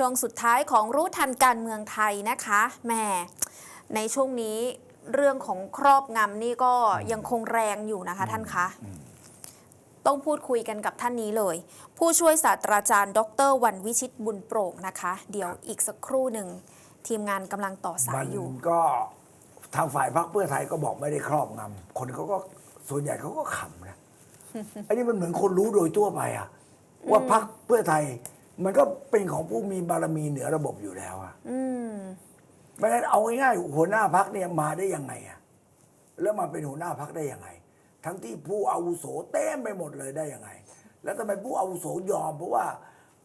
ช่วงสุดท้ายของรู้ทันการเมืองไทยนะคะแหม่ในช่วงนี้เรื่องของครอบงำนี่ก็ยังคงแรงอยู่นะคะท่านคะ ต้องพูดคุยกันกับท่านนี้เลย ผู้ช่วยศาสตราจารย์ ดรวันวิชิตบุญโปร่งนะคะ เดี๋ยวอีกสักครู่หนึ่ง ทีมงานกำลังต่อสามัยนอยู่ก็ทางฝ่ายพรรคเพื่อไทยก็บอกไม่ได้ครอบงำคนเขาก็ส่วนใหญ่เขาก็ขำนะ อันนี้มันเหมือนคนรู้โดยทั่วไปอะว่าพรรคเพื่อไทย มันก็เป็นของผู้มีบารมีเหนือระบบอยู่แล้วอะอืมไม่งั้นเอาง่ายๆหัวหน้าพักเนี่ยมาได้ยังไงอะแล้วมาเป็นหัวหน้าพักได้ยังไง ทั้งที่ผู้อาวุโสเต็มไปหมดเลยได้ยังไง แล้วทำไมผู้อาวุโสยอม เพราะว่า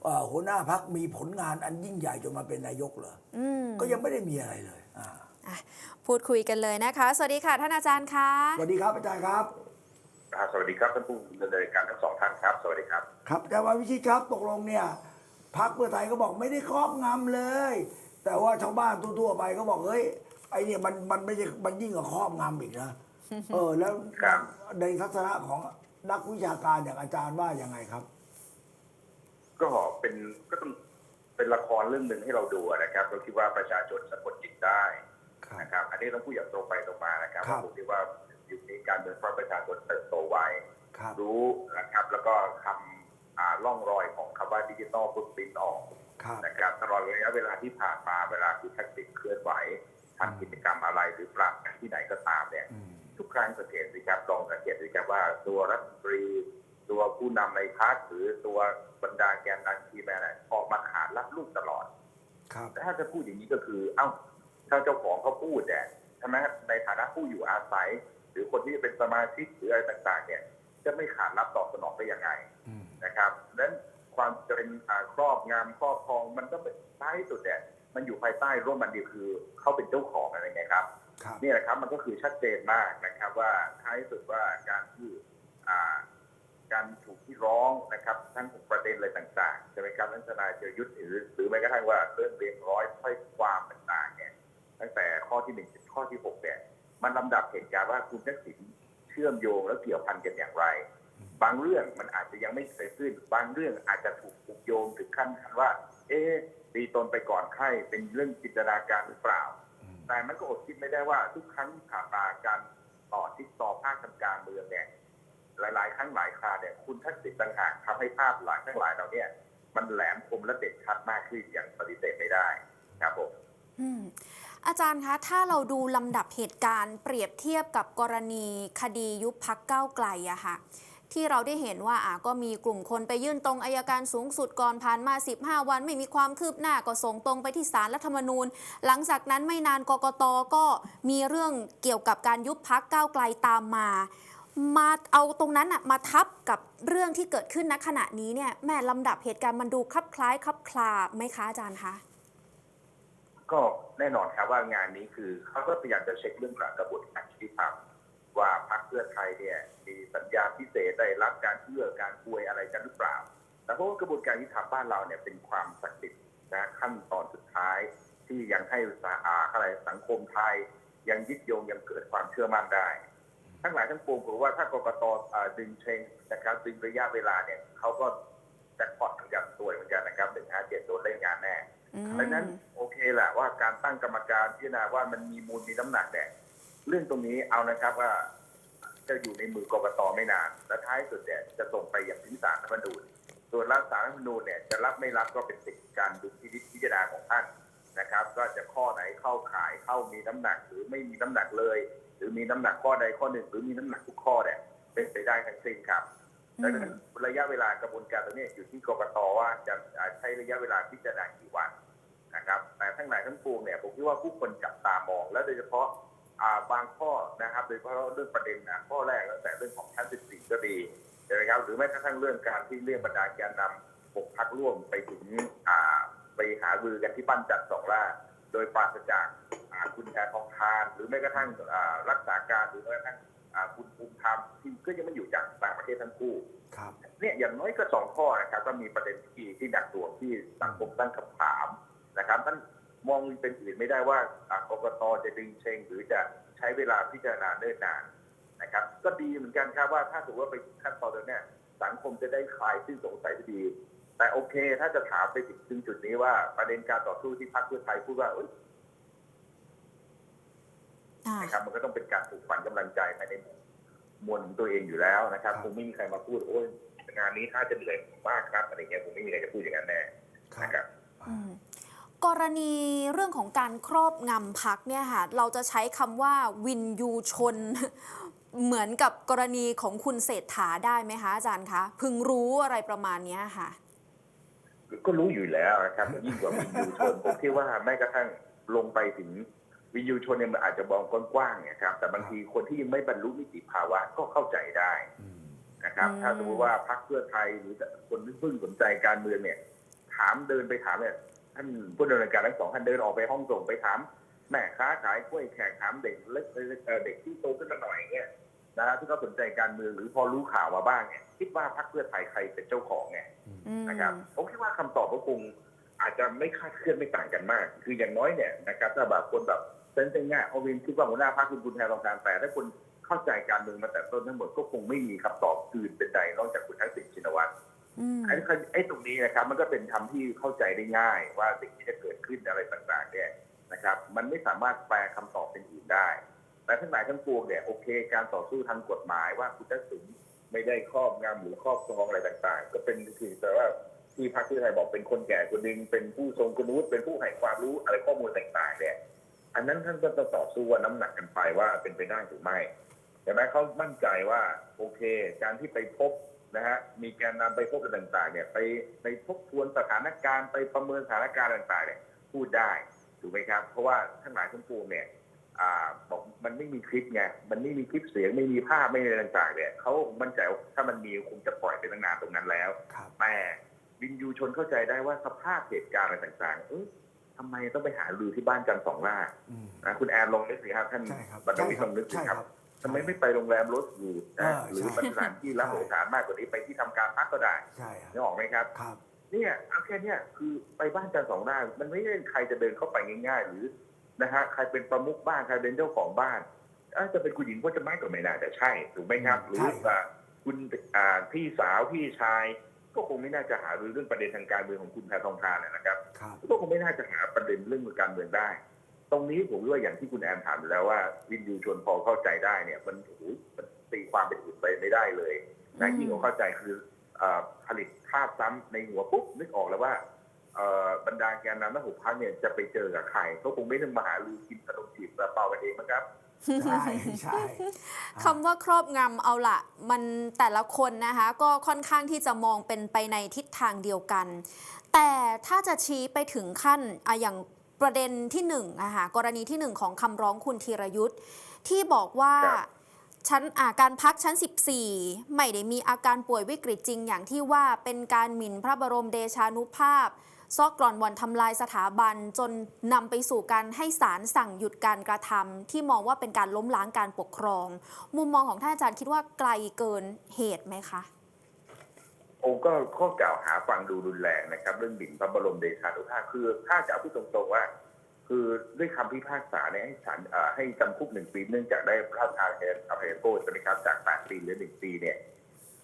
เอ่อหัวหน้าพักมีผลงานอันยิ่งใหญ่จนมาเป็นนายกเหรออืมก็ยังไม่ได้มีอะไรเลยอ่าอะพูดคุยกันเลยนะคะ สวัสดีค่ะท่านอาจารย์คะสวัสดีครับอาจารย์ครับ ครับสวัสดีครับท่านผู้ดำเนินการทั้งสองท่านครับ สวัสดีครับ ครับอาจารย์วันวิชิตครับตกลงเนี่ย พักเพื่อไทยก็บอกไม่ได้ครอบงำเลย แต่ว่าชาวบ้านทั่วๆไปก็บอกเฮ้ยไอเนี่ยมันมันไม่ใช่มันยิ่งกว่าครอบงำอีกนะเออ แล้วครับในทัศนะของนักวิชาการอย่างอาจารย์ว่ายังไงครับ ก็เป็นก็ต้องเป็นละครเรื่องหนึ่งให้เราดูนะครับเราคิดว่าประชาชนสะกดจิตได้นะครับอันนี้ต้องพูดอย่างตรงไปตรงมานะครับครับผมคิดว่ายุคนี้การเมืองเพราะประชาชนเติบโตไวครับรู้นะครับ แล้วก็คำอ่าล่องรอยของคำ ว่าดิจิตอลฟุตปรินออกนะครับตลอดระยะเวลาที่ผ่านมาเวลาคุณทักษิณเคลื่อนไหวทำกิจกรรมอะไรหรือปรับที่ไหนก็ตามเนี่ยทุกครั้งสังเกตสิครับลองสังเกตสิครับว่าตัวรัฐมนตรี ตัวผู้นำในพรรคหรือตัวบรรดาแกนนำทีมอะไรออกมาขานรับลูกตลอดครับแต่ถ้าจะพูดอย่างนี้ก็คือ เอ้าถ้าเจ้าของเขาพูดเนี่ยใช่ไหมในฐานะผู้อยู่อาศัย หรือคนที่เป็นสมาชิกหรืออะไรต่างๆ เนี่ย จะไม่ขานรับตอบสนองได้ยังไงนะครับนั้น ความจะเป็นอ่าครอบงามครอบครองมันก็เป็นท้ายที่สุดเนี่ยมันอยู่ภายใต้ร่มมันเดียวคือเขาเป็นเจ้าของอะไรไงครับครับนี่แหละครับมันก็คือชัดเจนมากนะครับว่าท้ายสุดว่าการที่อ่าการถูกที่ร้องนะครับทั้งประเด็นอะไรต่างๆใช่ไหมครับทั้งทนายเจรยุทธ์หรือหรือแม้กระทั่งว่าเรื่องเรียงร้อยถ้อยความต่างๆเนี่ยตั้งแต่ข้อที่หนึ่งถึงข้อที่หกเนี่ยมันลำดับเหตุการณ์ว่าคุณทักษิณเชื่อมโยงแล้วเกี่ยวพันกันอย่างไร บางเรื่องมันอาจจะยังไม่เคยขึ้น บางเรื่องอาจจะถูกผูกโยงถึงขั้นว่า เอ๊ะตีตนไปก่อนไข้เป็นเรื่องจินตนาการหรือเปล่าอืมแต่มันก็อดคิดไม่ได้ว่าทุกครั้งที่ผ่านมาการต่อทิศต่อภาคทางการเมืองเนี่ยหลาย ๆ ครั้งหลายคราเนี่ยคุณทักษิณต่างหากทำให้ภาพหลังทั้งหลายเราเนี่ย มันแหลมคมและเด่นชัดมากขึ้นอย่างปฏิเสธไม่ได้ครับผมอืมอาจารย์คะ ถ้าเราดูลำดับเหตุการณ์เปรียบเทียบกับกรณีคดียุบพักก้าวไกลอะค่ะ ที่เราได้เห็นว่าอะก็มีกลุ่มคนไปยื่นตรงอายการสูงสุดก่อนผ่านมา 15 วัน ไม่มีความคืบหน้าก็ส่งตรงไปที่ศาลรัฐธรรมนูญ หลังจากนั้นไม่นานกกตก็มีเรื่องเกี่ยวกับการยุบพักก้าวไกลตามมา มาเอาตรงนั้นอะมาทับกับเรื่องที่เกิดขึ้นณขณะนี้เนี่ยแม่ลำดับเหตุการณ์มันดูคลับคล้ายคลับคลาไหมคะอาจารย์คะก็แน่นอนครับว่างานนี้คือเขาก็พยายามจะเช็คเรื่องกระบวนการยุติธรรมว่าพรรคเพื่อไทยเนี่ย มีสัญญาพิเศษได้รับการเอื้อการอวยอะไรกันหรือเปล่าแต่เพราะว่ากระบวนการยุติธรรมบ้านเราเนี่ยเป็นความศักดิ์สิทธิ์นะขั้นตอนสุดท้ายที่ยังให้สาอาอะไรสังคมไทย ยังยึดโยงยังเกิดความเชื่อมั่นได้ ทั้งหลายทั้งปวงผมว่าถ้ากกตอ่าดึงเชงนะครับดึงระยะเวลาเนี่ยเขาก็แจ็คพอตเหมือนกันสวยเหมือนกันนะครับหนึ่งห้าเจ็ดโดนเล่นงานแน่อืมเพราะฉะนั้นโอเคแหละว่าการตั้งกรรมการพิจารณาว่ามันมีมูลมีน้ำหนักเนี่ยเรื่องตรงนี้เอานะครับว่า จะอยู่ในมือกกตไม่นาน และท้ายสุดเนี่ยจะส่งไปอย่างถึงศาลรัฐธรรมนูญส่วนรัฐสารรัฐธรรมนูญเนี่ยจะรับไม่รับก็เป็นสิทธิการดุลพินิจพิจารณาของท่านนะครับ ก็จะข้อไหนเข้าข่ายเข้ามีน้ำหนักหรือไม่มีน้ำหนักเลย หรือมีน้ำหนักข้อใดข้อหนึ่ง หรือมีน้ำหนักทุกข้อเนี่ยเป็นไปได้ทั้งสิ้นครับดังนั้นระยะเวลากระบวนการตรงนี้อยู่ที่กกตว่าจะอ่าใช้ระยะเวลาพิจารณากี่วันนะครับ แต่ทั้งหลายทั้งปวงเนี่ยผมคิดว่าผู้คนจับตามอง และโดยเฉพาะอ่า บางข้อนะครับโดยเฉพาะเรื่องประเด็นนะข้อแรกตั้งแต่เรื่องของชั้น14ก็ดีใช่ไหมครับ หรือแม้กระทั่งเรื่องการที่เรียกบรรดาแกนนำปกพักร่วมไปถึงอ่าไปหารือกันที่ปั้นจัดสองล่าโดยปราศจากอ่าคุณแพทองทาน หรือแม้กระทั่งอ่ารักษาการหรือแม้กระทั่งอ่าคุณภูมิธรรมที่ก็ยังไม่อยู่จากต่างประเทศทั้งคู่ครับเนี่ยอย่างน้อยก็สองข้อนะครับก็มีประเด็นที่ที่หนักหน่วงที่สังคมตั้งคำถามนะครับท่าน มองเป็นอื่นไม่ได้ว่าอ่ากกตจะดึงเชงหรือจะใช้เวลาพิจารณาเนิ่นนานนะครับ ก็ดีเหมือนกันครับว่าถ้าถือว่าไปขั้นตอนตรงเนี้ยสังคมจะได้คลายซึ่งสงสัยสักทีแต่โอเค ถ้าจะถามไปถึงจุดนี้ว่าประเด็นการต่อสู้ที่พรรคเพื่อไทยพูดว่าเอ้ยอ่านะครับมันก็ต้องเป็นการปลุกฝันกำลังใจภายในมวลของตัวเองอยู่แล้วนะครับครับคงไม่มีใครมาพูดโอ้ยงานนี้ถ้าจะเหนื่อยมากครับอะไรเงี้ยคงไม่มีใครจะพูดอย่างนั้นแน่ครับนะครับอืม กรณีเรื่องของการครอบงำพักเนี่ยค่ะเราจะใช้คำว่าวินยูชน เหมือนกับกรณีของคุณเศรษฐาได้ไหมคะอาจารย์คะ พึงรู้อะไรประมาณเนี้ยค่ะ ก็รู้อยู่แล้วนะครับยิ่งกว่าวินยูชนผมคิดว่าแม้กระทั่งลงไปถึงวินยูชนเนี่ยมันอาจจะมองกว้างๆนะครับ แต่บางทีคนที่ยังไม่บรรลุนิติภาวะก็เข้าใจได้อืมนะครับอืมถ้าสมมติว่าพรรคเพื่อไทยหรือคนที่เพิ่งสนใจการเมืองเนี่ย ถามเดินไปถามเนี่ย ท่านผู้ดำเนินการทั้งสองท่านเดินออกไปห้องส่งไปถามแม่ค้าขายกล้วยแขกถามเด็กเล็กเอ่อเด็กที่โตขึ้นมาหน่อยเนี่ยนะฮะที่เขาสนใจการเมืองหรือพอรู้ข่าวมาบ้างเนี่ยคิดว่าพรรคเพื่อไทยใครเป็นเจ้าของไงอืมนะครับผมคิดว่าคำตอบก็คงอาจจะไม่คาดเคลื่อนไม่ต่างกันมาก คืออย่างน้อยเนี่ยนะครับถ้าแบบคนแบบเซนต์ง่ายเอาวินคิดว่าหัวหน้าพรรคคุณคุณแทนรองทานแต่ถ้าคนเข้าใจการเมืองมาแต่ต้นทั้งหมดก็คงไม่มีคำตอบอื่นเป็นใดนอกจากคุณทักษิณชินวัตรอืม ไอ้ไอ้ตรงนี้นะครับมันก็เป็นคำที่เข้าใจได้ง่าย ว่าสิ่งที่จะเกิดขึ้นอะไรต่างๆเนี่ยนะครับ มันไม่สามารถแปลคำตอบเป็นอื่นได้ แต่ทั้งหลายทั้งปวงเนี่ยโอเค การต่อสู้ทางกฎหมายว่าคุณทักษิณไม่ได้ครอบงำหรือครอบครองอะไรต่างๆ ก็เป็นคือแต่ว่าที่พรรคเพื่อไทยบอกเป็นคนแก่คนหนึ่งเป็นผู้ทรงคุณวุฒิเป็นผู้ให้ความรู้อะไรข้อมูลต่าง ๆ เนี่ยอันนั้นท่านก็จะต่อสู้ว่าน้ำหนักกันไปว่าเป็นไปได้หรือไม่แต่แม้เขามั่นใจว่าโอเค การที่ไปพบ นะฮะมีแกนนำไปพบอะไรต่าง ๆ เนี่ย ไปไปทบทวนสถานการณ์ไปประเมินสถานการณ์ต่าง ๆ เนี่ย พูดได้ถูกไหมครับ เพราะว่าทั้งหลายทั้งปวงเนี่ยอ่าบอกมันไม่มีคลิปไงมันไม่มีคลิปเสียงไม่มีภาพไม่มีอะไรต่างๆเนี่ยเขามั่นใจว่าถ้ามันมีคงจะปล่อยไปตั้งนานตรงนั้นแล้วครับแต่วินยูชนเข้าใจได้ว่าสภาพเหตุการณ์อะไรต่างๆเอ้ยทำไมต้องไปหาลือที่บ้านจันทร์สองล่าอืมนะคุณแอนลองนึกสิครับท่านใช่ครับบรรดาวิทย์ลองนึกสิใช่คครัรับบ ทำไมไม่ไปโรงแรมรถหรูนะอ่าหรือใช่สถานที่รับใช่โอกาสมากกว่านี้ไปที่ทำการพักก็ได้ใช่คนึรับกออกไหมครับครับ เนี่ยเอาแค่เนี้ยคือไปบ้านจันทร์สองล่ามันไม่ใช่ใครจะเดินเข้าไปง่าย ๆ หรือนะฮะใครเป็นประมุขบ้านใครเป็นเจ้าของบ้านเอ้าจะเป็นคุณหญิงพจน์ไม้ก็ไม่น่าจะใช่ถูกไหมครับหรือใช่ครับว่าคุณอ่าพี่สาวพี่ชาย ก็คงไม่น่าจะหารือเรื่องประเด็นทางการเมืองของคุณแพทองทานนะครับครับก็คงไม่น่าจะหาประเด็นเรื่องการเมืองได้ ตรงนี้ผมว่าอย่างที่คุณแอนถามอยู่แล้วว่า วินยูชนพอเข้าใจได้เนี่ย มันโอ้โหมันตีความเป็นอื่นไปไม่ได้เลยนะอืมที่เขาเข้าใจคือเอ่อผลิตภาพซ้ำในหัวปุ๊บนึกออกแล้วว่าเอ่อบรรดาแกนนำนักหุบพักเนี่ยจะไปเจอกับใครเขาคงไม่ต้องมาหาลือกินขนมจีบกระเป๋ากันเองนะครับใช่ใช่คำว่าครอบงำเอาละมันแต่ละคนนะคะ ก็ค่อนข้างที่จะมองเป็นไปในทิศทางเดียวกัน แต่ถ้าจะชี้ไปถึงขั้นอะอย่าง ประเด็นที่หนึ่งอะค่ะกรณีที่หนึ่งของคำร้องคุณธีรยุทธ์ที่บอกว่าครับชั้นอาการพักชั้น 14 ไม่ได้มีอาการป่วยวิกฤตจริงอย่างที่ว่าเป็นการหมิ่นพระบรมเดชานุภาพ ซอกกร่อนวันทำลายสถาบันจนนำไปสู่การให้ศาลสั่งหยุดการกระทำที่มองว่าเป็นการล้มล้างการปกครอง มุมมองของท่านอาจารย์คิดว่าไกลเกินเหตุไหมคะ โอ้ก็ข้อกล่าวหาฟังดูรุนแรงนะครับ เรื่องบิ่นพระบรมเดชานุภาพคือถ้าจะเอาพูดตรงๆว่า คือด้วยคำพิพากษาเนี่ยให้ศาลให้จำคุกหนึ่งปีเนื่องจากได้พระราชทานอภัยโทษใช่ไหมครับจากแปดปีเหรือหนึ่งปีเนี่ย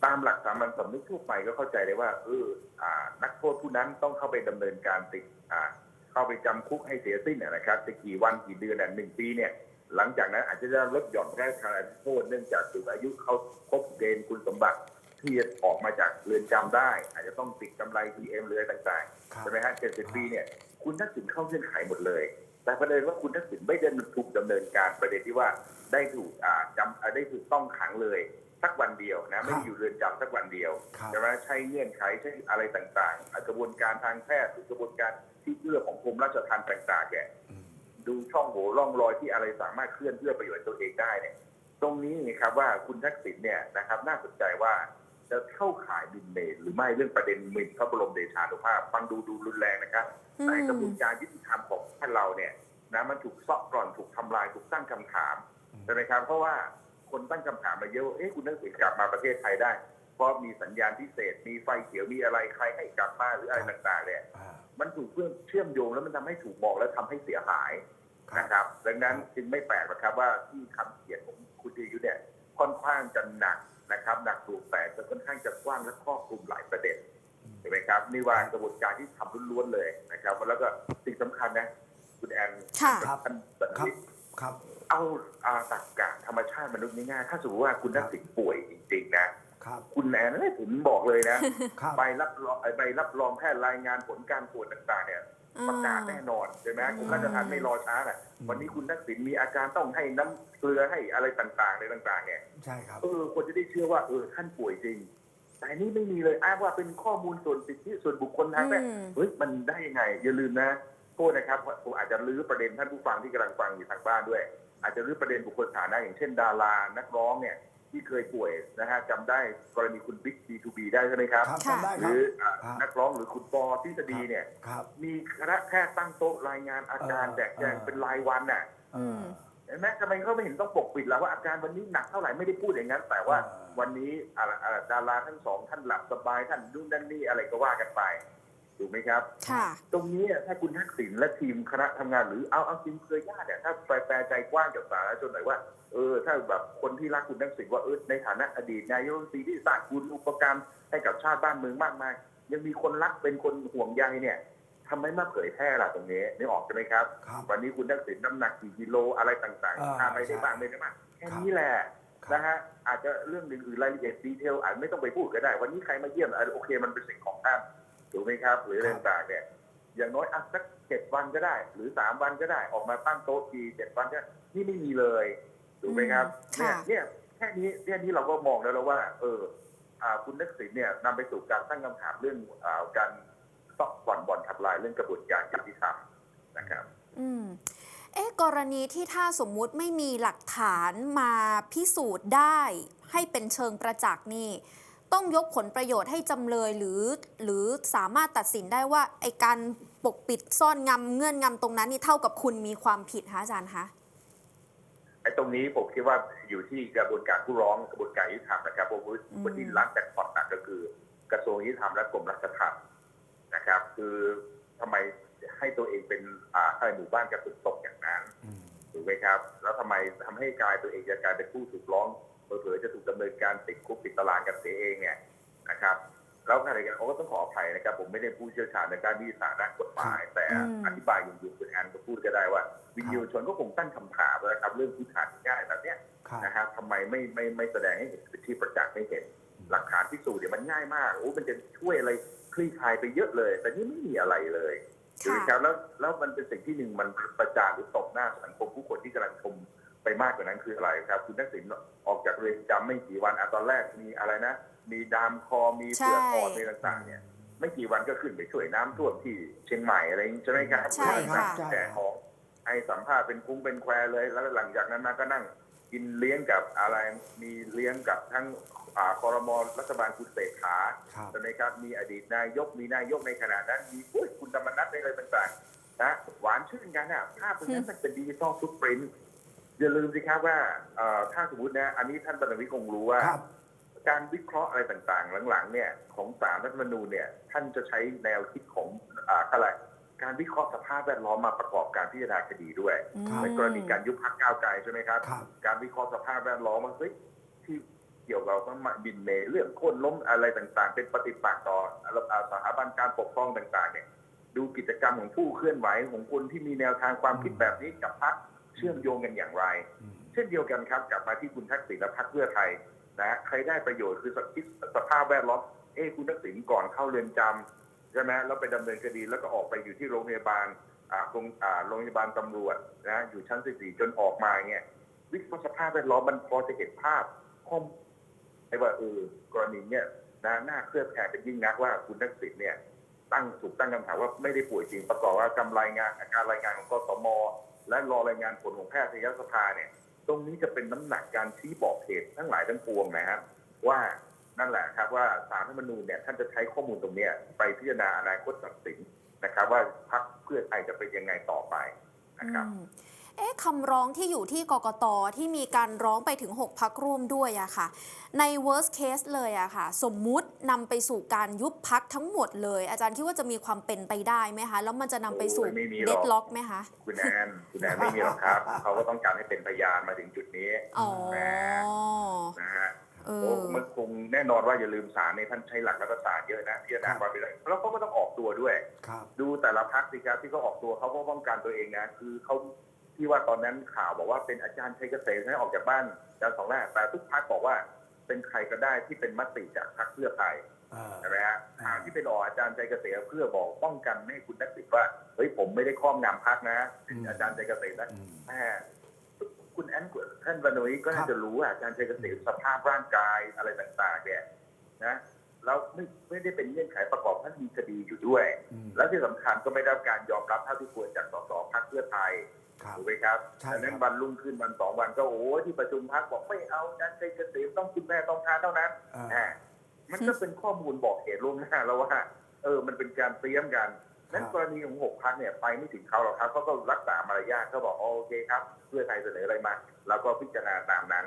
ตามหลักสามัญสำนึกทั่วไปก็เข้าใจได้ว่าเอออานักโทษผู้นั้นต้องเข้าไปดำเนินการติดอาเข้าไปจำคุกให้เสียสิ้นนะนะครับจะกี่วันกี่เดือนหนึ่งปีเนี่ยหลังจากนั้นอาจจะได้ลดหย่อนพระราชทานโทษเนื่องจากถึงอายุเขาครบเกณฑ์คุณสมบัติ ที่จะออกมาจากเรือนจำได้ อาจจะต้องติดกำไร PM เรือต่างๆครับใช่ไหมฮะเจ็ดสิบปีเนี่ยคุณทักษิณเข้าเงื่อนไขหมดเลย แต่ประเด็นว่าคุณทักษิณไม่ได้ถูกดำเนินการประเด็นที่ว่าได้ถูกอ่าจำอ่าได้ถูกต้องขังเลยสักวันเดียวนะไม่ได้อยู่เรือนจำสักวันเดียวครับใช่ไหมใช้เงื่อนไขใช้อะไรต่างๆอะกระบวนการทางแพทย์หรือกระบวนการที่เอื้อของกรมราชทัณฑ์ต่างๆเนี่ยอืมดูช่องโหว่ร่องรอยที่อะไรสามารถเคลื่อนเพื่อประโยชน์ตัวเองได้เนี่ยตรงนี้นี่ครับว่าคุณทักษิณเนี่ยนะครับน่าสนใจว่า จะเข้าข่ายบินเมนหรือไม่เรื่องประเด็นหมิ่นพระบรมเดชานุภาพฟังดูดูรุนแรงนะครับอืมแต่กระบวนการยุติธรรมของท่านเราเนี่ยนะมันถูกซอกกร่อนถูกทำลายถูกตั้งคำถามใช่ไหมครับเพราะว่าคนตั้งคำถามมาเยอะว่าเอ๊ะคุณทักษิณกลับมาประเทศไทยได้ เพราะมีสัญญาณพิเศษ มีไฟเขียวมีอะไรใครให้กลับมาหรืออะไรต่างๆเนี่ยอ่ามันถูกเชื่อมเชื่อมโยงแล้วมันทำให้ถูกมองและทำให้เสียหายครับนะครับ ดังนั้นจึงไม่แปลกหรอกครับว่าที่คำเขียนของคุณธีรยุทธ์เนี่ยค่อนข้างจะหนัก นะครับหนักถูกแต่จะค่อนข้างจะกว้างและครอบคลุมหลายประเด็นอืมในเห็นไหมครับนี่ว่ากระบวนการที่ทำล้วนๆเลยนะครับ แล้วก็สิ่งสำคัญนะคุณแอนค่ะครับท่านสันครับนิษครับ เอาอาตักกะธรรมชาติมนุษย์ง่ายๆถ้าสมมติว่าคุณทักษิณป่วยจริงๆนะครับคุณแอนเอ้ยผมบอกเลยนะครับใบรับรองไอ้ใบรับรองแพทย์รายงานผลการตรวจต่างๆเนี่ย ประกาศแน่นอนใช่ไหมอืมคุณราชทันไม่รอช้าน่ะวันนี้คุณทักษิณมีอาการต้องให้น้ำเกลือให้อะไรต่างๆอะไรต่างๆ เนี่ยใช่ครับเออคนจะได้เชื่อว่าเออท่านป่วยจริง แต่นี่ไม่มีเลยอ้างว่าเป็นข้อมูลส่วนสิทธิส่วนบุคคลทางแพทย์อืมเฮ้ยมันได้ยังไง อย่าลืมนะโทษนะครับผมอาจจะลื้อประเด็นท่านผู้ฟังที่กำลังฟังอยู่ทางบ้านด้วย อาจจะรื้อประเด็นบุคคลสาธารณะอย่างเช่น ดารานักร้องเนี่ย ที่เคยป่วยนะฮะจำได้กรณีคุณบิ๊กบีทูบีได้ใช่ไหมครับ ครับค่ะ จำได้หครัรืบ ออะครับ นักร้องหรือคุณปอทฤษฎีเนี่ย ครับ มีคณะแค่ตั้งโต๊ะรายงานอาการเออแจกแจงเออ เป็นรายวันน่ะเออเห็นไหมทำไมเขาไม่เห็นต้องปกปิดแล้วว่าอาการวันนี้หนักเท่าไหร่ไม่ได้พูดอย่างนั้น แต่ว่าเออ วันนี้อะอะดาราทั้งสองท่านหลับสบายท่านนู่นนั่นนี่อะไรก็ว่ากันไป ถูกไหมครับ ค่ะ ตรงนี้ถ้าคุณทักษิณและทีมคณะทำงานหรือเอาเอาทีมเครือญาติเนี่ยถ้าแปลแปลใจกว้างกับสาธารณชนหน่อยว่าเออถ้าแบบคนที่รักคุณทักษิณว่าเออในฐานะอดีตนายกรัฐมนตรีที่สร้างคุณอุปการณ์ให้กับชาติบ้านเมืองมากมายยังมีคนรักเป็นคนห่วงใยเนี่ยทำไมมาเผยแพร่ล่ะตรงนี้นึกออกใช่ไหมครับ ครับวันนี้คุณทักษิณน้ำหนักกี่กิโลอะไรต่างอ่าๆทำอะไรได้บ้างไม่ได้บ้างแค่นี้แหละครับ นะฮะอาจจะเรื่องอื่นๆรายละเอียดดีเทลอาจไม่ต้องไปพูดก็ได้ วันนี้ใครมาเยี่ยมอะโอเคมันเป็นสิ่งของท่าน ถูกไหมครับ หรืออะไรต่างๆเนี่ย อย่างน้อยอะสักเจ็ดวันก็ได้ หรือสามวันก็ได้ออกมาตั้งโต๊ะทีเจ็ดวันก็นี่ไม่มีเลยถูกไหมครับอืมเนี่ยค่ะเนี่ยแค่นี้เนี่ยนี้เราก็มองแล้วแล้วว่า เอออ่าคุณทักษิณเนี่ยนำไปสู่การตั้งคำถามเรื่องอ่าการซ่อบ่อนบ่อนทำลายเรื่องกระบวนการยุติธรรมนะครับ อืมเอ๊ะกรณีที่ถ้าสมมุติไม่มีหลักฐานมาพิสูจน์ได้ ให้เป็นเชิงประจักษ์นี่ ต้องยกผลประโยชน์ให้จำเลยหรือ หรือสามารถตัดสินได้ว่าไอการปกปิดซ่อนงำเงื่อนงำตรงนั้นนี่เท่ากับคุณมีความผิดคะอาจารย์คะไอ้ตรงนี้ผมคิดว่าอยู่ที่กระบวนการผู้ร้องกระบวนการยุติธรรมนะครับผมอืมคนที่ล้างแต่พอร์ตหนักก็คือ กระทรวงยุติธรรมและกรมราชทัณฑ์นะครับ คือทำไมให้ตัวเองเป็นอ่าให้หมู่บ้านกระตุกตกอย่างนั้นอืมถูกไหมครับ แล้วทำไมทำให้กลายตัวเองจะกลายเป็นผู้ถูกร้อง เผลอๆจะถูกดำเนินการติดคุกติดตารางกันเสียเองเนี่ยนะครับแล้วขณะเดียวกันเขาก็ต้องขออภัยนะครับ ผมไม่ได้ผู้เชี่ยวชาญในการวิชาด้านกฎหมาย แต่อืมอธิบายอย่างยูคุณแอนก็พูดก็ได้ว่า วินยูชนก็คงตั้งคำถามนะครับ เรื่องพื้นฐานง่ายแบบเนี้ยครับนะครับทำไมไม่ไม่ไม่แสดงให้เห็นเป็นที่ประจักษ์ให้เห็น หลักฐานพิสูจน์เนี่ยมันง่ายมากโอ้มันจะช่วยอะไรคลี่คลายไปเยอะเลย แต่นี่ไม่มีอะไรเลยถูกไหมครับแล้วแล้วมันเป็นสิ่งที่หนึ่งมันประจานหรือตบหน้าสังคมผู้คนที่กำลังชมไป มากกว่านั้นคืออะไรครับ คุณทักษิณออกจากเรือนจำไม่กี่วันอะตอนแรกมีอะไรนะ มีดามคอมีเปลือกอ่อนอะไรต่างๆ เนี่ยไม่กี่วันก็ขึ้นไปช่วยน้ำท่วมที่เชียงใหม่อะไรอย่างนี้ใช่ไหมครับใช่ค่ะใช่แต่ของไอ้สัมภาษณ์เป็นคุ้งเป็นแควเลย แล้วหลังจากนั้นมาก็นั่งกินเลี้ยงกับอะไรมีเลี้ยงกับทั้งอ่าคอรมอรัฐบาลคุณเศรษฐาครับใช่ไหมครับมีอดีตนายกมีนายกในขณะนั้นมีอุ้ยคุณธรรมนัฐอะไรต่างๆนะหวานชื่นกันอะภาพตรงนั้นมันเป็นดิจิตอลฟุตปรินต์ อย่าลืมสิครับว่าเอ่อถ้าสมมตินะ อันนี้ท่านบรรณวิทย์คงรู้ว่า ครับ การวิเคราะห์อะไรต่างๆ หลังๆ เนี่ยของสารรัฐธรรมนูญเนี่ย ท่านจะใช้แนวคิดของอ่าอะไรการวิเคราะห์สภาพแวดล้อมมาประกอบการพิจารณาคดีด้วย อืมครับในกรณีการยุบพักก้าวไกลใช่ไหมครับ ครับ การวิเคราะห์สภาพแวดล้อมมันเฮ้ยที่เกี่ยวกับว่ามาบินเมย์เรื่องโค่นล้มอะไรต่างๆ เป็นปฏิปักษ์ต่ออ่าสถาบันการปกครองต่างๆเนี่ย ดูกิจกรรมของผู้เคลื่อนไหวของคนที่มีแนวทางความคิดแบบนี้กับพัก เชื่อมโยงกันอย่างไรอืมเช่นเดียวกันครับกลับมาที่คุณทักษิณและพรรคเพื่อไทยนะใครได้ประโยชน์คือสคิดสภาพแวดล้อมเอ้คุณทักษิณก่อนเข้าเรือนจำใช่ไหมแล้วไปดำเนินคดีแล้วก็ออกไปอยู่ที่โรงพยาบาลอ่าโรงอ่าโรงพยาบาลตำรวจนะอยู่ชั้น14จนออกมาเนี่ยวิเคราะห์สภาพแวดล้อมมันพอจะเห็นภาพข้อมไอ้ว่าเออกรณีเนี่ยนะน่าเคลือบแคลงเป็นยิ่งนักว่าคุณทักษิณเนี่ยตั้งถูกตั้งคำถามว่าไม่ได้ป่วยจริงประกอบว่ากำรายงานการรายงานของกสม และรอรายงานผลของแพทยสภาเนี่ย ตรงนี้จะเป็นน้ำหนักการชี้บอกเหตุทั้งหลายทั้งปวงนะครับว่านั่นแหละครับว่าสารรัฐธรรมนูญเนี่ยท่านจะใช้ข้อมูลตรงนี้ไปพิจารณาอนาคตตัดสินนะครับ ว่าพรรคเพื่อไทยจะเป็นยังไงต่อไปนะครับ เอ๊ะคำร้องที่อยู่ที่กกตที่มีการร้องไปถึง 6 พักร่วมด้วยอะค่ะ ใน worst case เลยอะค่ะ สมมุตินำไปสู่การยุบพักทั้งหมดเลย อาจารย์คิดว่าจะมีความเป็นไปได้ไหมคะ แล้วมันจะนำไปสู่โอ้ยไม่มีหรอกเดดล็อกไหมคะคุณแอนคุณแอนไม่มีหรอกครับ เขาก็ต้องการให้เป็นพยานมาถึงจุดนี้อ๋อแหมนะฮะเอเอโอ้อมันคงแน่นอนว่าอย่าลืมศาลในยท่านใช้หลักรัฐศาสตร์เยอะนะที่จะครันาบว่าเป็นอะไรแล้วเขาก็ต้องออกตัวด้วยครับดูแต่ละพักสิครับที่เขาออกตัวเขาก็ป้องกันตัวเองนะ คือเขา ที่ว่าตอนนั้นข่าวบอกว่าเป็นอาจารย์ชัยเกษมให้ออกจากบ้านอาจารย์สองแรกแต่ทุกพักบอกว่าเป็นใครก็ได้ที่เป็นมติจากพรรคเพื่อไทยเออใช่ไหมฮะอ่าข่าวที่เป็นออกอาจารย์ชัยเกษมเพื่อบอกป้องกันไม่ให้คุณทักษิณว่าเฮ้ยผมไม่ได้ครอบงำพักนะเป็นอาจารย์ชัยเกษมนะอืมแต่คุณแอนท่านวานุยก็น่าจะรู้ว่าอาจารย์ชัยเกษมสภาพร่างกายอะไรต่างๆเนี่ยนะแล้วไม่ไม่ได้เป็นเงื่อนไขประกอบท่านมีคดีอยู่ด้วยอืมแล้วที่สำคัญก็ไม่ได้รับการยอมรับเท่าที่ควรจากสสพักเพื่อไทยครับ ถูกไหมครับใช่ดังนั้นครับวันรุ่งขึ้นวันสองวันก็โอ้ยที่ประชุมพักบอกไม่เอาอาจารย์ชัยเกษมต้องคุณแม่ต้องทานเท่านั้นเอออ่ามันก็เป็นข้อมูลบอกเหตุล่วงหน้าแล้วว่า เออ มันเป็นการเตรียมกันนั้นกรณีของหกพักเนี่ยไปไม่ถึงเขาหรอกครับเขาก็รักษามารยาทเขาบอกอ๋อโอเคครับ เพื่อไทยเสนออะไรมาเราก็พิจารณาตามนั้น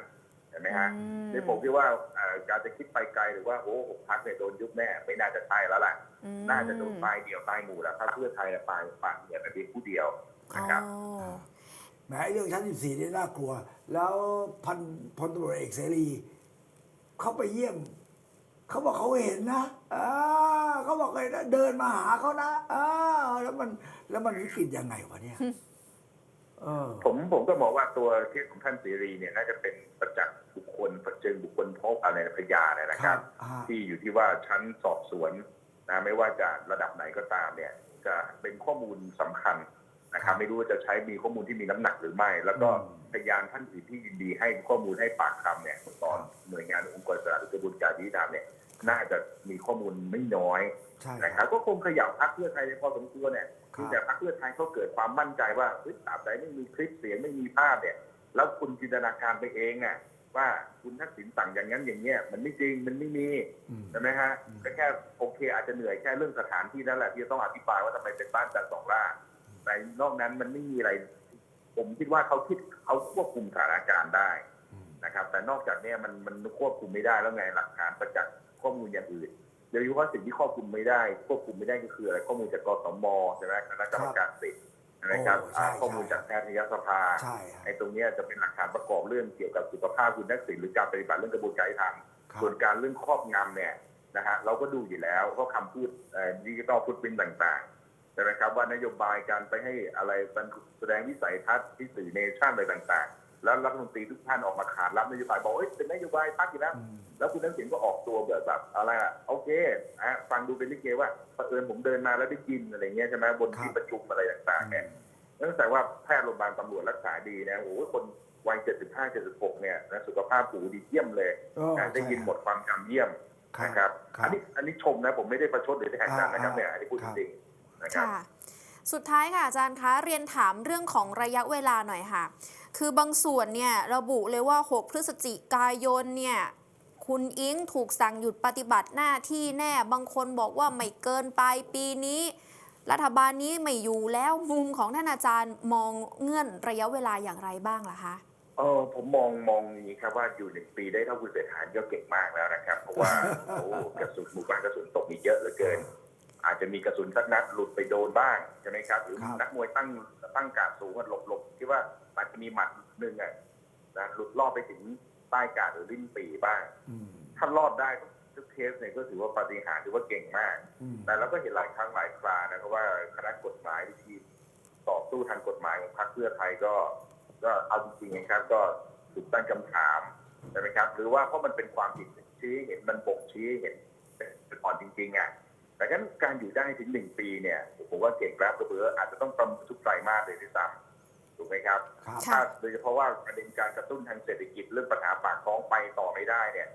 เห็นไหมฮะอืมในผมคิดว่าเอ่อการจะคิดไปไกลหรือว่าโอ้หกพักเนี่ยโดนยุบแน่ไม่น่าจะใช่แล้วล่ะอืมน่าจะโดนตายเดี่ยวตายหมู่แล้วถ้าเพื่อไทยเนี่ยตายปากเนี่ยแต่เพียงผู้เดียว นะครับอ๋อแหมไอ้เรื่องชั้น14นี่น่ากลัว แล้วพันพลตำรวจเอกเสรีเขาไปเยี่ยมเขาบอกเขาเห็นนะอ่าเขาบอกเลยนะเดินมาหาเขานะอ่าแล้วมันแล้วมันวิกฤตยังไงวะเนี่ยเออผมผมก็มองว่าตัวเคสของท่านเสรีเนี่ยน่าจะเป็นประจักษ์บุคคลประเจิงบุคคลพบอะไรนะพยานนะคครัรับบอ่าที่อยู่ที่ว่าชั้นสอบสวนนะไม่ว่าจะระดับไหนก็ตามเนี่ย จะเป็นข้อมูลสำคัญ นะครับไม่รู้ว่าจะใช้มีข้อมูลที่มีน้ำหนักหรือไม่ แล้วก็อืมพยานท่านอื่นที่ยินดีให้ข้อมูลให้ปากคำเนี่ยตอนหน่วยงานองค์กรอิสระหรือกระบวนการยุติธรรมเนี่ยน่าจะมีข้อมูลไม่น้อยใช่นะคครัรับบก็คงขยับพักเพื่อไทยพอสมควรเนี่ยครับแต่พักเพื่อไทยเขาเกิดความมั่นใจว่าเฮ้ยตราบใดไม่มีคลิปเสียงไม่มีภาพเนี่ย แล้วคุณจินตนาการไปเองอะว่าคุณทักษิณสั่งอย่างนั้นอย่างเงี้ยมันไม่จริงมันไม่มีอืมใช่ไหมฮะอืมก็แค่โอเคอาจจะเหนื่อยแค่เรื่องสถานที่นั่นแหละที่จะต้องอธิบายว่าทำไมเป็นบ้านจัดสองล่า แต่นอกนั้นมันไม่มีอะไร ผมคิดว่าเขาคิดเขาควบคุมสถานการณ์ได้อืมนะครับ แต่นอกจากเนี้ยมันมันควบคุมไม่ได้แล้วไงหลักฐานประจักษ์ข้อมูลอย่างอื่นโดยเฉพาะสิ่งที่ควบคุมไม่ได้ ควบคุมไม่ได้ก็คืออะไรข้อมูลจากกสมใช่ไหมคณะกรรมการสิทธิ์ใช่ไหมครับโอ้ใช่อ่าข้อมูลใช่จากแพทยสภาใช่ฮะไอ้ตรงเนี้ยจะเป็นหลักฐานประกอบเรื่องเกี่ยวกับสุขภาพคุณทักษิณหรือการปฏิบัติเรื่องกระบวนการยุติธรรมครับส่วนการเรื่องครอบงำเนี่ยนะฮะเราก็ดูอยู่แล้วก็คำพูดดิจิตอลฟุตปรินต่างๆ ใช่ไหมครับว่านโยบายการไปให้อะไรเป็นแสดงวิสัยทัศน์ที่สื่อเนชั่นอะไรต่าง ๆ แล้วรัฐมนตรีทุกท่านออกมาขานรับนโยบายบอกเอ้ยเป็นนโยบายพักอยู่แล้วอืมแล้วคุณทักษิณก็ออกตัวแบบแบบอะไรอะโอเคอะฟังดูเป็นลิเกว่าเผอิญผมเดินมาแล้วได้ยินอะไรเงี้ยใช่ไหมบนที่ประชุมอะไรต่างๆเนี่ยเนื่องจากว่าแพทย์โรงพยาบาลตำรวจรักษาดีนะโอ้โหคนวัย75 76เนี่ยนะสุขภาพหูดีเยี่ยมเลยเออการได้ยินหมดความจำเยี่ยมครับนะครับครับ อันนี้อันนี้ชมนะผมไม่ได้ประชดหรือแทนกันนะครับอ่าเนี่ยอันนี้พูดคจรับริงๆ นะครับค่ะสุดท้ายค่ะอาจารย์คะเรียนถามเรื่องของระยะเวลาหน่อยค่ะ คือบางส่วนเนี่ยระบุเลยว่า 6 พฤศจิกายนเนี่ยคุณอิงถูกสั่งหยุดปฏิบัติหน้าที่แน่บางคนบอกว่าไม่เกินปลายปีนี้ รัฐบาลนี้ไม่อยู่แล้วมุมของท่านอาจารย์มองเงื่อนระยะเวลาอย่างไรบ้างล่ะคะเออผมมองมองอย่างนี้ครับว่าอยู่หนึ่งปีได้เท่าคุณเศรษฐาก็เก่งมากแล้วนะครับ เพราะว่าโอ้กระสุนหมู่บ้านกระสุนตกมีเยอะเหลือเกิน อาจจะมีกระสุนสักนัดหลุดไปโดนบ้างใช่ไหมครับ หรือครับนักมวยตั้งตั้งการดสูงอะหลบหลบที่ว่าอาจจะมีหมัดหนึ่งอะนะหลุดลอดไปถึงใต้การดหรือลิ้นปีบ้างอืมถ้ารอดได้ทุกเคสเนี่ยก็ถือว่าปาฏิหาริย์ถือว่าเก่งมากอืมแต่เราก็เห็นหลายครั้งหลายครานะครับว่าคณะกฎหมายที่ต่อสู้ทางกฎหมายของพรรคเพื่อไทยก็ ก็เอาจริงๆนะครับก็ถูกตั้งคำถามใช่ไหมครับ หรือว่าเพราะมันเป็นความผิดชี้เห็นมันบ่งชี้เห็นเป็นอ่อนจริงๆอะ แต่งั้นการอยู่ได้ถึงหนึ่งปีเนี่ยผมว่าเก่งแล้วก็เบื่ออาจจะต้องประเมินทุกไตรมาสเลยด้วยซ้ำถูกไหมครับครับค่ะถ้าโดยเฉพาะว่าประเด็นการกระตุ้นทางเศรษฐกิจเรื่องปัญหาปากท้องไปต่อไม่ได้เนี่ย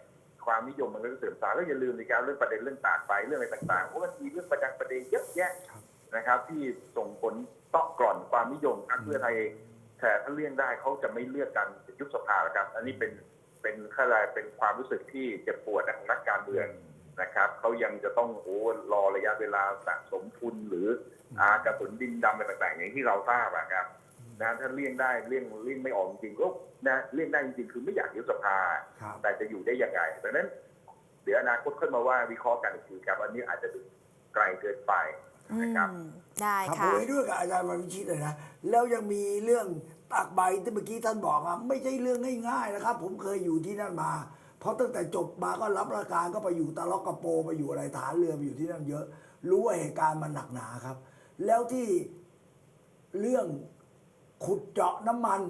ความนิยมมันก็จะเสื่อมทรามแล้วอย่าลืมนะครับเรื่องประเด็นเรื่องตากไฟเรื่องอะไรต่างๆเพราะมันมีเรื่องประดังประเด็นเยอะแยะครับนะครับ ที่ส่งผลต่อกร่อนความนิยมพรรคเพื่อไทยเองแต่ถ้าเลี่ยงได้เขาจะไม่เลือกกันยุบสภาหรอกครับ อันนี้เป็นเป็นข้าราชการเป็นความรู้สึกที่เจ็บปวดของนักการเมือง นะครับเขายังจะต้องโอ้รอระยะเวลาสะสมทุนหรืออากระสุนดินดำอะไรต่างๆอย่างที่เราทราบอะครับนะถ้าเลี่ยงได้เลี่ยงเลี่ยงไม่ออกจริงๆก็นะเลี่ยงได้จริงๆคือไม่อยากยุบสภาครับแต่จะอยู่ได้ยังไงดังนั้น เดี๋ยวอนาคตขึ้นมาว่าวิเคราะห์กันอีกทีครับอันนี้อาจจะดูไกลเกินไปอืนะครับมได้ครับผค่ะมเห็นด้วยกับอาจารย์วันวิชิตเลยนะแล้วยังมีเรื่องตากใบที่เมื่อกี้ท่านบอกอะไม่ใช่เรื่องง่ายๆนะครับ ผมเคยอยู่ที่นั่นมา เพราะตั้งแต่จบมาก็รับราชการก็ไปอยู่ตะล็อกกระโปไปอยู่อะไรฐานเรือไปอยู่ที่นั่นเยอะ รู้ว่าเหตุการณ์มันหนักหนาครับ แล้วที่เรื่องขุดเจาะน้ำมัน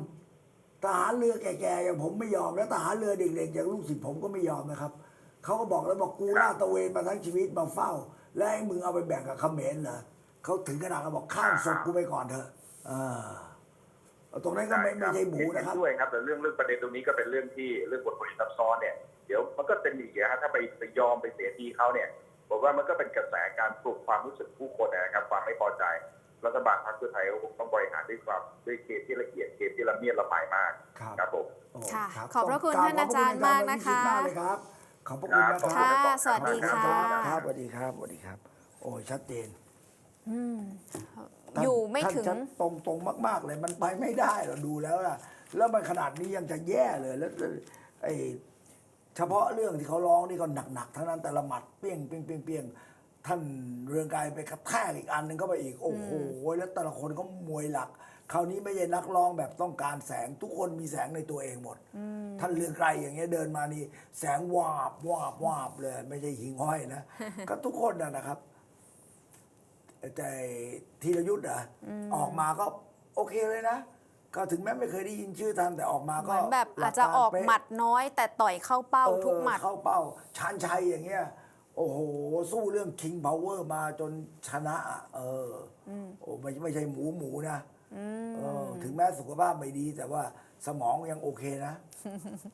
ทหารเรือแก่ๆอย่างผมไม่ยอม และทหารเรือเด็กๆอย่างลูกศิษย์ผมก็ไม่ยอมนะครับเขาก็บอกแล้วบอกกูล่าตะเวนมาทั้งชีวิตมาเฝ้า แล้วให้มึงเอาไปแบ่งกับเขมรเหรอเขาถึงขนาดเขาบอกข้ามศพกูไปก่อนเถอะอ่า ตรงนั้นก็ไม่ไม่ใช่หมูนะครับเห็ด้วยครับแต่เรื่องเรื่องประเด็นตรงนี้ก็เป็นเรื่องที่เรื่องบทบริซับซ้อนเนี่ยเดี๋ยวมันก็เป็นอีกนะฮะถ้าไปไปยอมไปเสียทีเขาเนี่ยบอกว่ามันก็เป็นกระแสการปลุกความรู้สึกผู้คนนะครับความไม่พอใจรัฐบาลพรรคเพื่อไทยก็คงต้องบริหารด้วยความด้วยเกมที่ละเอียดเกมที่ละเมียดละไมมากครับครับผมโอ้ค่ะรับขอบพระคุณกท่านอาจารย์มากนะคะขอบพรณมากเลยครับขอบพระคุณนะคครัรับบสวัสดีค่ะครับสวัสดีครับสวัสดีครับ โอ้ยชัดเจน อืมท่าน อยู่ไม่ท่านถึงชัดตรงตรงมากๆเลยมันไปไม่ได้เราดูแล้วนะแล้วมันขนาดนี้ยังจะแย่เลยแล้วแล้วไอ้เฉพาะเรื่องที่เขาร้องนี่ก็หนักๆทั้งนั้นแต่ละหมัดเปี้ยงเปี้ยงเปี้ยงเปี้ยงท่านเรืองกายไปกระแทกอีกอันหนึงเข้าไปอีกโอ้โหแล้วแต่ละคนก็มวยหลัก คราวนี้ไม่ใช่นักร้องแบบต้องการแสงทุกคนมีแสงในตัวเองหมด ท่านเรืองไกรอย่างเงี้ยเดินมานี่ แสงวาบวาบวาบเลย ไม่ใช่หิงห้อยนะ ก็ทุกคนนะนะครับ แต่ธีรยุทธ์อะออกมาก็โอเคเลยนะ ก็ถึงแม้ไม่เคยได้ยินชื่อท่านแต่ออกมาเหก็มือนแบบหลัอาจจะออกรเป๊หมัดน้อย แต่ต่อยเข้าเป้าทุกหมัดเออเข้าเป้าชานชัยอย่างเงี้ยโอ้โห สู้เรื่อง King Power มาจนชนะอะเอออโอ้ไม่ไม่ใช่หมูหมูนะเออถึงแม้สุขภาพไม่ดี แต่ว่าสมองยังโอเคนะ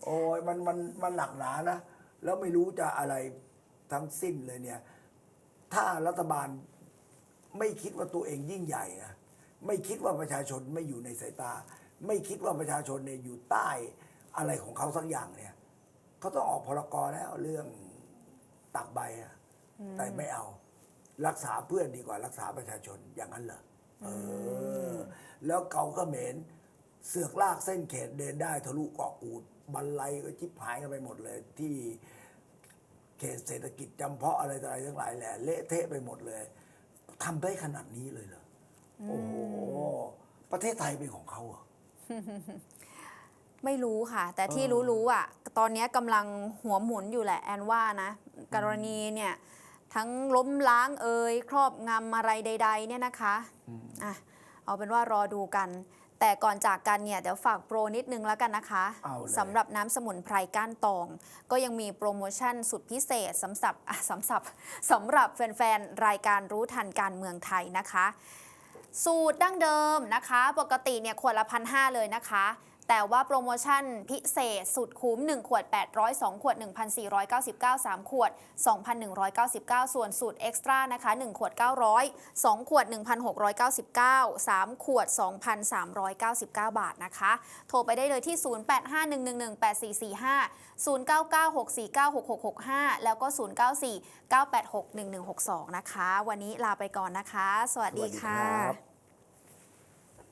โอ้ยมันมันมันหนักหนานะ แล้วไม่รู้จะอะไรทั้งสิ้นเลยเนี่ย ถ้ารัฐบาล ไม่คิดว่าตัวเองยิ่งใหญ่นะไม่คิดว่าประชาชนไม่อยู่ในสายตา ไม่คิดว่าประชาชนเนี่ยอยู่ใต้อะไรของเขาสักอย่างเนี่ยเขาต้องออกพรกรแล้วเรื่องตักใบอะแต่ไม่เอา รักษาเพื่อนดีกว่ารักษาประชาชนอย่างนั้นเหรอเออ แล้วเกาเขมรเสือกลากเส้นเขตเดินได้ทะลุเกาะกูดบันไลก็ชิบหายกันไปหมดเลย ที่เขตเศรษฐกิจจำเพาะอะไรต่ออะไรทั้งหลายแหละเละเทะไปหมดเลย ทำได้ขนาดนี้เลยเหรอโอ้โหประเทศไทยเป็นของเขาเหรอไม่รู้ค่ะ แต่ที่เออรู้ๆอะ ตอนนี้กำลังหัวหมุนอยู่แหละแอนว่านะ กรณีเนี่ย ทั้งล้มล้างเอ่ยครอบงำอะไรใด ๆ เนี่ยนะคะอะเอาเป็นว่ารอดูกัน แต่ก่อนจากกันเนี่ยเดี๋ยวฝากโปรนิดนึงแล้วกันนะคะเอาเลยสำหรับน้ำสมุนไพรก้านตอง ก็ยังมีโปรโมชั่นสุดพิเศษสำหรับอะสำหรับสำหรับแฟนๆ รายการรู้ทันการเมืองไทยนะคะ สูตรดั้งเดิมนะคะ ปกติเนี่ยขวดละพันหเลยนะคะ แต่ว่าโปรโมชั่นพิเศษสุดคุ้ม 1 ขวด 800 2 ขวด 1,499 3 ขวด 2,199 ส่วนสูตรเอ็กซ์ตร้านะคะ 1 ขวด 900 2 ขวด 1,699 3 ขวด 2,399 บาทนะคะ โทรไปได้เลยที่ 0851118445 0996496665 แล้วก็ 094 9861162 นะคะ วันนี้ลาไปก่อนนะคะ สวัสดีค่ะ